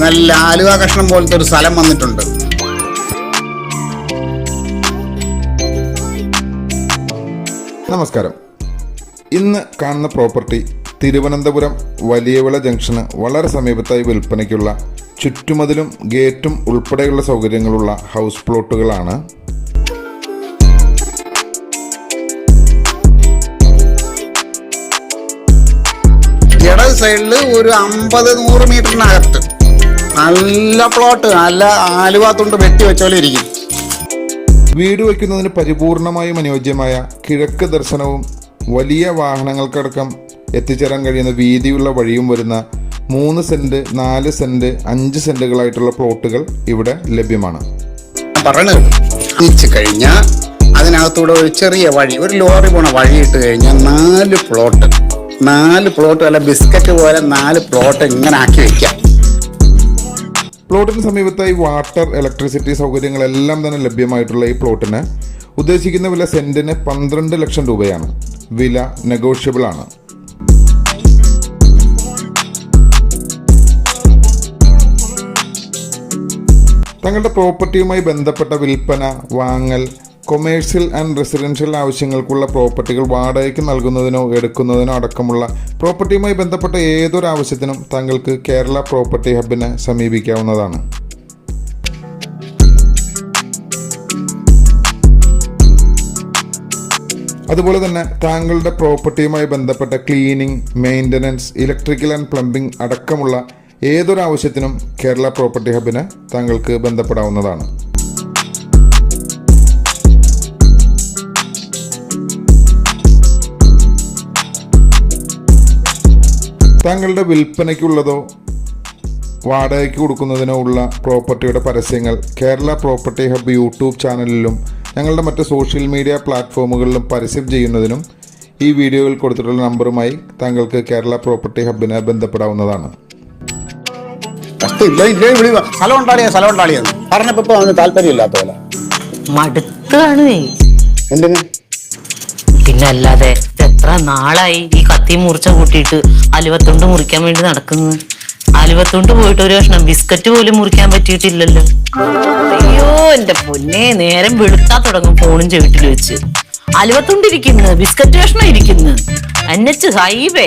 നല്ല ആലുവ കഷ്ണം പോലത്തെ ഒരു സ്ഥലം വന്നിട്ടുണ്ട്. നമസ്കാരം. ഇന്ന് കാണുന്ന പ്രോപ്പർട്ടി തിരുവനന്തപുരം വലിയവിള ജംഗ്ഷന് വളരെ സമീപത്തായി വിൽപ്പനയ്ക്കുള്ള ചുറ്റുമതിലും ഗേറ്റും ഉൾപ്പെടെയുള്ള സൗകര്യങ്ങളുള്ള ഹൗസ് പ്ലോട്ടുകളാണ് ഇടത് സൈഡിൽ ഒരു അമ്പത് നൂറ് മീറ്ററിനകത്ത് നല്ല പ്ലോട്ട് നല്ല ആലുവ തൊണ്ട് വെട്ടി വെച്ചോലെ ഇരിക്കും. വീട് വയ്ക്കുന്നതിന് പരിപൂർണമായും അനുയോജ്യമായ കിഴക്ക് ദർശനവും വലിയ വാഹനങ്ങൾക്കടക്കം എത്തിച്ചേരാൻ കഴിയുന്ന വീതിയുള്ള വഴിയും വരുന്ന മൂന്ന് സെന്റ് നാല് സെന്റ് അഞ്ച് സെന്റുകളായിട്ടുള്ള പ്ലോട്ടുകൾ ഇവിടെ ലഭ്യമാണ്. പറയണത് കഴിഞ്ഞാൽ അതിനകത്തൂടെ ഒരു ചെറിയ വഴി ഒരു ലോറി പോണ വഴി ഇട്ട് കഴിഞ്ഞാൽ നാല് പ്ലോട്ട് നാല് പ്ലോട്ട് അല്ല ബിസ്ക്കറ്റ് പോലെ നാല് പ്ലോട്ട് ഇങ്ങനെ ആക്കി വെക്കാം. പ്ലോട്ടിന് സമീപത്തായി വാട്ടർ ഇലക്ട്രിസിറ്റി സൗകര്യങ്ങളെല്ലാം തന്നെ ലഭ്യമായിട്ടുള്ള ഈ പ്ലോട്ടിന് ഉദ്ദേശിക്കുന്ന വില സെന്റിന് പന്ത്രണ്ട് ലക്ഷം രൂപയാണ്. വില നെഗോഷ്യബിൾ ആണ്. തങ്ങളുടെ പ്രോപ്പർട്ടിയുമായി ബന്ധപ്പെട്ട വിൽപ്പന വാങ്ങൽ കൊമേഴ്സ്യൽ ആൻഡ് റെസിഡൻഷ്യൽ ആവശ്യങ്ങൾക്കുള്ള പ്രോപ്പർട്ടികൾ വാടകയ്ക്ക് നൽകുന്നതിനോ എടുക്കുന്നതിനോ അടക്കമുള്ള പ്രോപ്പർട്ടിയുമായി ബന്ധപ്പെട്ട ഏതൊരു ആവശ്യത്തിനും താങ്കൾക്ക് കേരള പ്രോപ്പർട്ടി ഹബിനെ സമീപിക്കാവുന്നതാണ്. അതുപോലെ തന്നെ താങ്കളുടെ പ്രോപ്പർട്ടിയുമായി ബന്ധപ്പെട്ട cleaning maintenance electrical and plumbing അടക്കമുള്ള ഏതൊരു ആവശ്യത്തിനും കേരള പ്രോപ്പർട്ടി ഹബിന് താങ്കൾക്ക് ബന്ധപ്പെടാവുന്നതാണ്. താങ്കളുടെ വിൽപ്പനയ്ക്കുള്ളതോ വാടകയ്ക്ക് കൊടുക്കുന്നതിനോ ഉള്ള പ്രോപ്പർട്ടിയുടെ പരസ്യങ്ങൾ കേരള പ്രോപ്പർട്ടി ഹബ്ബ് യൂട്യൂബ് ചാനലിലും ഞങ്ങളുടെ മറ്റ് സോഷ്യൽ മീഡിയ പ്ലാറ്റ്ഫോമുകളിലും പരസ്യം ചെയ്യുന്നതിനും ഈ വീഡിയോയിൽ കൊടുത്തിട്ടുള്ള നമ്പറുമായി താങ്കൾക്ക് കേരള പ്രോപ്പർട്ടി ഹബിനെ ബന്ധപ്പെടാവുന്നതാണ്. കഷ്ടം ഇല്ല ഇല്ല വിളി വാ. സ്ഥലം ഉണ്ടാളിയാ സ്ഥലം ഉണ്ടാളിയെന്ന് പറഞ്ഞപ്പോ ഇപ്പൊ അവന് താല്പര്യമില്ലാത്ത പോലെ മടുത്താണ് നീ. എന്തിന്? പിന്നെ അല്ലാതെ ഇത് എത്ര നാളായി ഈ കത്തി മുറിച്ച കൂട്ടിയിട്ട് അലുവത്തുണ്ട് മുറിക്കാൻ വേണ്ടി നടക്കുന്നു. അലുവത്തുണ്ട് പോയിട്ട് ഒരു കഷ്ണം ബിസ്ക്കറ്റ് പോലും മുറിക്കാൻ പറ്റിയിട്ടില്ലല്ലോ. അയ്യോ എന്റെ പൊന്നെ നേരം വെളുത്താ തുടങ്ങും ഫോണും ചെവിട്ടിൽ വെച്ച്. അലുവത്തുണ്ടിരിക്കുന്നു ബിസ്ക്കറ്റ് കഷ്ണം ഇരിക്കുന്നു. NH highway.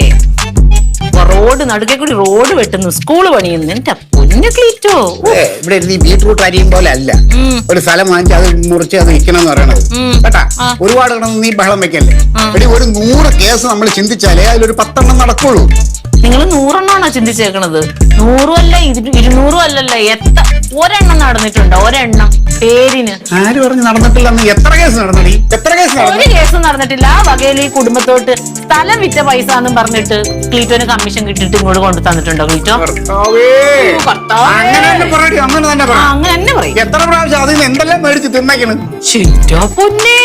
റോഡ് നടുക്കെ കൂടി റോഡ് വെട്ടുന്നു സ്കൂൾ പണിയുന്നു എന്റെ പൊന്നു ഇവിടെ ഇരുന്ന് ഈ ബീട്രൂട്ട് അരിയും പോലെ അല്ല. ഒരു സ്ഥലം വാങ്ങിച്ച് അത് മുറിച്ച് അത് എന്ന് പറയണത്. കേട്ടാ? ഒരുപാട് കിടന്ന് നീ ബഹളം വെക്കല്ലേ? ഇവിടെ ഒരു നൂറ് കേസ് നമ്മൾ ചിന്തിച്ചാലേ അതിലൊരു പത്തെണ്ണം നടക്കുള്ളൂ. നിങ്ങൾ നൂറെണ്ണമാണോ ചിന്തിച്ചേക്കണത്? നൂറും അല്ല ഇരു- ഇരുന്നൂറും അല്ലല്ല എത്ര ഒരെണ്ണം നടന്നിട്ടുണ്ടോ? ഒരെണ്ണം പേരിന്. ആര് പറഞ്ഞു നടന്നിട്ടില്ലെന്ന്? എത്ര കേസ് നടന്നടി? എത്ര കേസ് ഒരു കേസും നടന്നിട്ടില്ല. ആ വകയിൽ ഈ കുടുംബത്തോട്ട് സ്ഥലം വിറ്റ പൈസ എന്നും പറഞ്ഞിട്ട് ക്ലീറ്റോന് കമ്മീഷൻ കിട്ടിയിട്ട് ഇങ്ങോട്ട് കൊണ്ടു തന്നിട്ടുണ്ടോ ക്ലീറ്റോ. അങ്ങനെ തന്നെ പറയടി അങ്ങനെ തന്നെ പറ. അങ്ങനെ തന്നെ പറയും. എത്ര പ്രാവശ്യം അതിൽ നിന്ന് എന്തെല്ലാം മേടിച്ച് തിന്നക്കണം? ചിറ്റോ പൊന്നേ.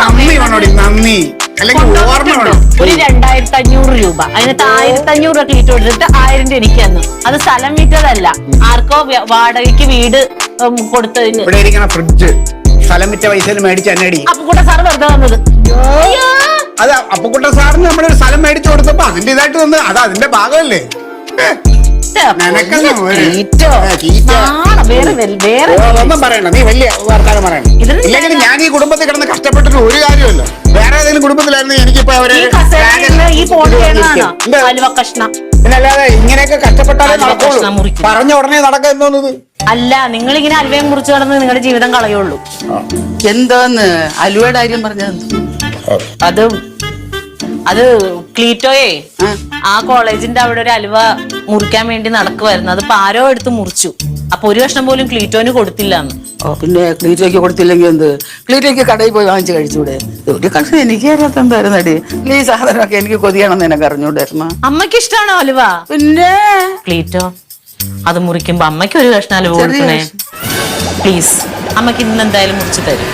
നന്ദി വേണോടി നന്ദി. ഒരു രണ്ടായിരത്തി അഞ്ഞൂറ് രൂപ അതിനകത്ത് ആയിരത്തി അഞ്ഞൂറ് രൂപ. ക്ലീറ്റ് കൊടുത്തിട്ട് ആയിരം രൂപ എനിക്ക് തന്നു അത് സ്ഥലം വിറ്റതല്ല. ആർക്കോ വാടകയ്ക്ക് വീട് കൊടുത്തതിന്. ഇവിടെ ഇരിക്കണ ഫ്രിഡ്ജ് സ്ഥലം വിറ്റ പൈസയിൽ മേടിച്ച് എന്നടി അപ്പൊ കൂടെ സാറ് വെറുതെ തന്നത്. അത് അപ്പക്കുട്ട സാറിന് നമ്മളൊരു സ്ഥലം മേടിച്ചു കൊടുത്തപ്പോ അതിന്റെ ഇതായിട്ട് തന്ന് അത് അതിന്റെ ഭാഗമല്ലേ? വേറെ ഓ, പറയണ്ട. നീ വലിയ വർത്താനം പറയണം ഇല്ലെങ്കിൽ ഞാൻ ഈ കുടുംബത്തിൽ കിടന്ന് കഷ്ടപ്പെട്ടിട്ട് ഒരു കാര്യമല്ല വേറെ ഏതെങ്കിലും കുടുംബത്തിലായിരുന്നു എനിക്കിപ്പോ അവർ പിന്നല്ലാതെ ഇങ്ങനെയൊക്കെ കഷ്ടപ്പെട്ടാലേ നടക്കുള്ളൂ. പറഞ്ഞ ഉടനെ നടക്കാൻ തോന്നുന്നത്? അല്ല നിങ്ങൾ ഇങ്ങനെ അലുവയും കുറിച്ച് കടന്ന് നിങ്ങളുടെ ജീവിതം കളയുള്ളൂ. എന്താന്ന്? അലുവയുടെ കാര്യം പറഞ്ഞത് അത് അത് ക്ലീറ്റോയെ ആ. കോളേജിന്റെ അവിടെ ഒരു അലുവ മുറിക്കാൻ വേണ്ടി നടക്കുമായിരുന്നു അത് പാരോ എടുത്ത് മുറിച്ചു. അപ്പൊ ഒരു കഷ്ണം പോലും ക്ലീറ്റോന് കൊടുത്തില്ല എന്ന് പിന്നെ ക്ലീറ്റോയ്ക്ക് കൊടുത്തില്ലെങ്കിൽ എന്ത്? ക്ലീറ്റോയ്ക്ക് കടയിൽ പോയി വാങ്ങിച്ചു കഴിച്ചൂടെ? ഒരു കഷ്ണം എനിക്ക് അറിയാത്ത അടി? ഈ സാധനമൊക്കെ എനിക്ക് കൊതിയാണെന്ന് എനിക്ക് അറിഞ്ഞൂടായിരുന്നു അമ്മയ്ക്ക് ഇഷ്ടമാണോ അലുവ? പിന്നെ? ക്ലീറ്റോ അത് മുറിക്കുമ്പോ അമ്മയ്ക്ക് ഒരു കഷ്ണം അലുവ കൊടുക്കണേ. പ്ലീസ് അമ്മയ്ക്ക് ഇന്ന് എന്തായാലും മുറിച്ചു തരും.